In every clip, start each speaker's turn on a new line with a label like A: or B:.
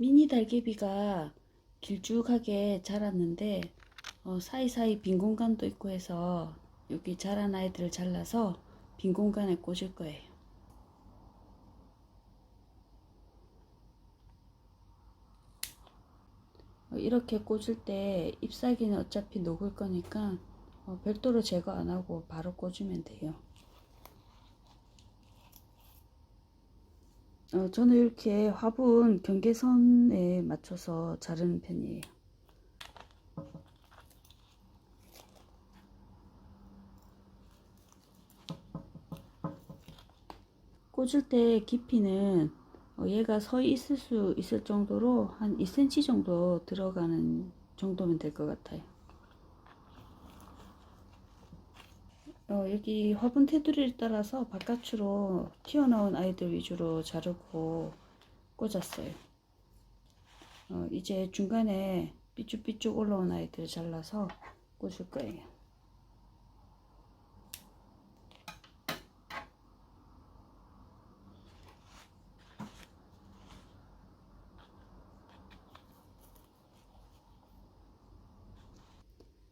A: 미니 달개비가 길쭉하게 자랐는데 어, 사이사이 빈 공간도 있고 해서 여기 자란 아이들을 잘라서 빈 공간에 꽂을 거예요. 어, 이렇게 꽂을 때 잎사귀는 어차피 녹을 거니까 어, 별도로 제거 안 하고 바로 꽂으면 돼요. 어, 저는 이렇게 화분 경계선에 맞춰서 자르는 편이에요. 꽂을 때 깊이는 어, 얘가 서 있을 수 있을 정도로 한 2cm 정도 들어가는 정도면 될 것 같아요. 어, 여기 화분 테두리를 따라서 바깥으로 튀어나온 아이들 위주로 자르고 꽂았어요. 어, 이제 중간에 삐쭉삐쭉 올라온 아이들 잘라서 꽂을 거예요.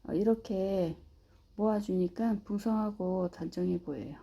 A: 어, 이렇게 모아주니까 풍성하고 단정해 보여요.